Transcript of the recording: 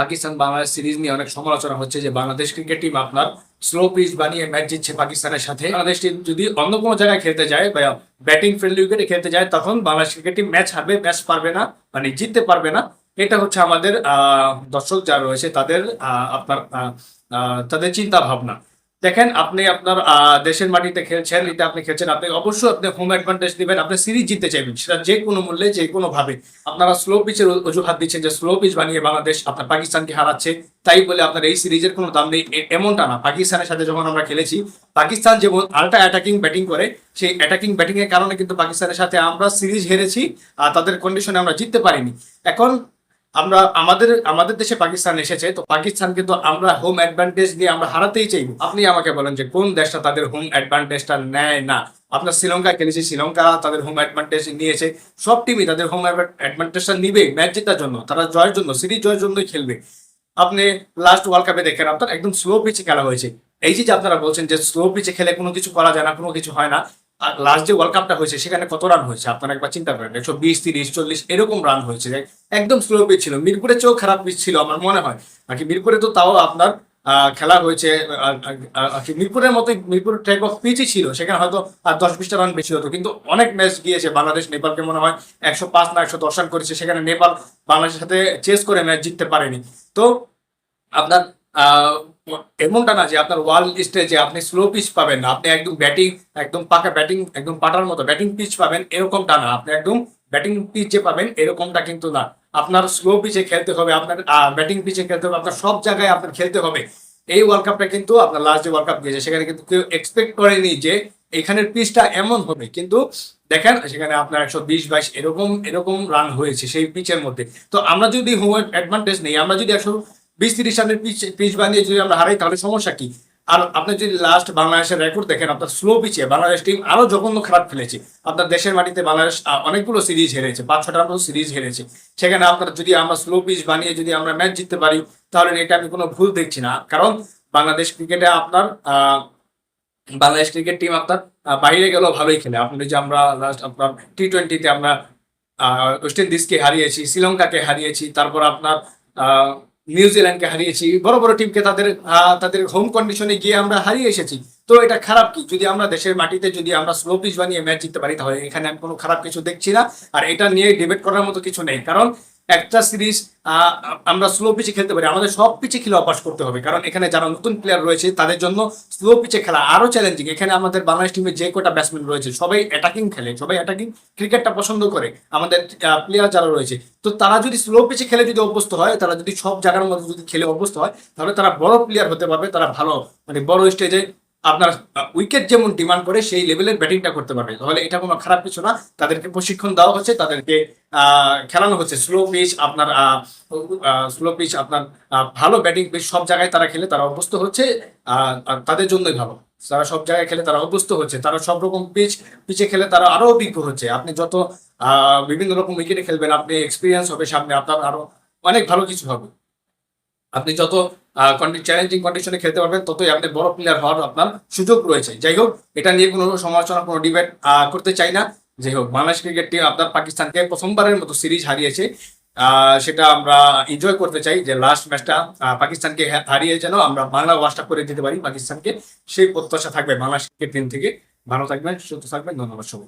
Pakistan Bangladesh series নিয়ে অনেক সমালোচনা হচ্ছে যে বাংলাদেশ ক্রিকেট টিম আপনার স্লো পিচ বানিয়ে ম্যাচ জিতছে পাকিস্তানের সাথে। বাংলাদেশ টিম যদি অন্য কোনো জায়গায় খেলতে যায় বা ব্যাটিং ফিল্ড উইকেটে খেলতে যায়, তখন বাংলাদেশ ক্রিকেট টিম ম্যাচ হারবে, ম্যাচ পারবে না মানে জিততে পারবে না। এটা হচ্ছে আমাদের দর্শক যারা রয়েছে তাদের আপনার তাদের চিন্তা ভাবনা দেখেন, আপনি আপনার দেশের মাটিতে খেলছেন এটা আপনি খেলছেন, আপনি অবশ্যই আপনি হোম অ্যাডভান্টেজ দিবেন, আপনি সিরিজ জিততে চাইবেন, সেটা যে কোনো মূল্যে, যে কোনো ভাবে। আপনারা স্লো পিচের অজুহাত দিচ্ছেন যে স্লো পিচ বানিয়ে বাংলাদেশ আপনার পাকিস্তানকে হারাচ্ছে। তাই বলে আপনার এই সিরিজের কোনো দাম নেই এমনটা না। পাকিস্তানের সাথে যখন আমরা খেলেছি, পাকিস্তান যেমন আলটা অ্যাটাকিং ব্যাটিং করে, সেই অ্যাটাকিং ব্যাটিং এর কারণে কিন্তু পাকিস্তানের সাথে আমরা সিরিজ হেরেছি, আর তাদের কন্ডিশনে আমরা জিততে পারিনি। এখন আমরা আমাদের আমাদের দেশে পাকিস্তান এসেছে, তো পাকিস্তান কিন্তু আমরা হোম অ্যাডভান্টেজ দিয়ে আমরা হারাতেই চাইব। আপনি আমাকে বলেন যে কোন দেশটা তাদের হোম অ্যাডভান্টেজটা নেয় না? আপনার শ্রীলঙ্কা খেলেছে, শ্রীলঙ্কা তাদের হোম অ্যাডভান্টেজ নিয়েছে। সব টিমই তাদের হোম অ্যাডভান্টেজটা নিবে ম্যাচ জেতার জন্য, তারা জয়ের জন্য সিরিজ জয়ের জন্যই খেলবে। আপনি লাস্ট ওয়ার্ল্ড কাপে দেখেন, আপনার একদম স্লো পিচে খেলা হয়েছে। এই যে আপনারা বলছেন যে স্লো পিচে খেলে কোনো কিছু করা যায় না, কোনো কিছু হয় না লাস্ট যে ওয়ার্ল্ড কাপটা হয়েছে, সেখানে কত রান হয়েছে? আপনারা একবার চিন্তা করেন, একশো বিশ, তিরিশ, চল্লিশ, এরকম রান হয়েছে। একদম স্লো পিচ ছিল। মিরপুরে চেয়েও খারাপ পিচ ছিল আমার মনে হয়। বাকি মিরপুরে তো তাও আপনার খেলা হয়েছে মিরপুরের মতোই, মিরপুর টাইপ অফ পিচই ছিল। সেখানে হয়তো আর দশ বিশটা রান বেশি হতো। কিন্তু অনেক ম্যাচ গিয়েছে। বাংলাদেশ, নেপালকে মনে হয় একশো পাঁচ না একশো দশ রান করেছে। সেখানে নেপাল বাংলাদেশের সাথে চেস করে ম্যাচ জিততে পারেনি। তো আপনার এমনটা না যে আপনার ওয়ার্ল্ড স্টেজে আপনি স্লো পিচ পাবেন না, আপনি একদম ব্যাটিং একদম পাকা ব্যাটিং একদম পাটার মতো ব্যাটিং পিচ পাবেন, এরকমটা না। আপনি একদম ব্যাটিং পিচ যে পাবেন, এরকমটা কিন্তু না। আপনার স্লো পিচে খেলতে হবে, আপনার ব্যাটিং পিচে খেলতে হবে, আপনার সব জায়গায় আপনার খেলতে হবে। এই ওয়ার্ল্ড কাপটা কিন্তু আপনার লাস্ট যে ওয়ার্ল্ড কাপ গিয়েছে, সেখানে কিন্তু কেউ এক্সপেক্ট করেনি যে এখানের পিচটা এমন হবে। কিন্তু দেখেন, সেখানে আপনার একশো বিশ বাইশ এরকম এরকম রান হয়েছে সেই পিচের মধ্যে। তো আমরা যদি হোম অ্যাডভান্টেজ নেই, আমরা যদি একশো বিশ তিরিশ রানের পিচ পিচ বানিয়ে যদি আমরা হারাই, তাহলে সমস্যা কি? আর আপনি যদি লাস্ট বাংলাদেশের রেকর্ড দেখেন, আপনার স্লো পিচে বাংলাদেশ টিম আরও জঘন্য খারাপ খেলেছে। আপনার দেশের মাটিতে বাংলাদেশ অনেকগুলো সিরিজ হেরেছে পাঁচ ছটা মতো সিরিজ হেরেছে। সেখানে আপনার যদি আমরা স্লো পিচ বানিয়ে যদি আমরা ম্যাচ জিততে পারি, তাহলে এটা আমি কোনো ভুল দেখছি না। কারণ বাংলাদেশ ক্রিকেটে আপনার বাংলাদেশ ক্রিকেট টিম আপনার বাইরে গেলেও ভালোই খেলে। আপনি যে আমরা লাস্ট আপনার টি টোয়েন্টিতে আমরা ওয়েস্ট ইন্ডিজকে হারিয়েছি, শ্রীলঙ্কাকে হারিয়েছি, তারপর আপনার নিউজিল্যান্ডকে হারিয়েছি। বড় বড় টিমকে তাদের তাদের হোম কন্ডিশনে গিয়ে আমরা হারিয়ে এসেছি। তো এটা খারাপ কি? যদি আমরা দেশের মাটিতে যদি আমরা স্লো পিচ বানিয়ে ম্যাচ জিততে পারি, তাহলে এখানে আমি কোনো খারাপ কিছু দেখছি না। আর এটা নিয়ে ডিবেট করার মতো কিছু নেই। কারণ একটা সিরিজ আমরা স্লো পিচে খেলতে পারি। আমাদের সব পিচে খেলে অভ্যাস করতে হবে। কারণ এখানে যারা নতুন প্লেয়ার রয়েছে, তাদের জন্য স্লো পিচে খেলা আরও চ্যালেঞ্জিং এখানে আমাদের বাংলাদেশ টিমে যে কটা ব্যাটসম্যান রয়েছে, সবাই অ্যাটাকিং খেলে, সবাই অ্যাটাকিং ক্রিকেটটা পছন্দ করে। আমাদের প্লেয়ার যারা রয়েছে, তো তারা যদি স্লো পিচে খেলে যদি অভ্যস্ত হয়, তারা যদি সব জায়গার মধ্যে যদি খেলে অভ্যস্ত হয়, তাহলে তারা বড় প্লেয়ার হতে পারবে, তারা ভালো মানে বড় স্টেজে আপনার উইকেট যেমন ডিমান্ড করে, সেই লেভেলের ব্যাটিংটা করতে পারবে। তাহলে এটা কোনো খারাপ কিছু না। তাদেরকে প্রশিক্ষণ দেওয়া হচ্ছে, তাদেরকে খেলানো হচ্ছে। স্লো পিচ আপনার স্লো পিচ আপনার ভালো ব্যাটিং পিচ সব জায়গায় তারা খেলে, তারা অভ্যস্ত হচ্ছে। তাদের জন্যই ভালো। তারা সব জায়গায় খেলে, তারা অভ্যস্ত হচ্ছে। তারা সব রকম পিচ পিচে খেলে তারা আরও অভিজ্ঞ হচ্ছে। আপনি যত বিভিন্ন রকম উইকেটে খেলবেন, আপনি এক্সপিরিয়েন্স হবে সামনে, আপনার আরও অনেক ভালো কিছু হবে। আপনি যত চ্যালেঞ্জিং কন্ডিশনে খেলতে পারবেন, ততই আপনি বড় প্লেয়ার হওয়ার আপনার সুযোগ রয়েছে। যাই হোক, এটা নিয়ে কোনো সমালোচনা, কোনো ডিবেট করতে চাই না। যাই হোক, বাংলাদেশ ক্রিকেট টিম আপনার পাকিস্তানকে প্রথমবারের মতো সিরিজ হারিয়েছে। সেটা আমরা এনজয় করতে চাই যে লাস্ট ম্যাচটা পাকিস্তানকে হারিয়ে যেন আমরা বাংলা ওয়াশটা করে দিতে পারি পাকিস্তানকে। সেই প্রত্যাশা থাকবে বাংলাদেশ ক্রিকেট টিম থেকে। ভালো থাকবেন, সুস্থ থাকবেন, ধন্যবাদ সবাই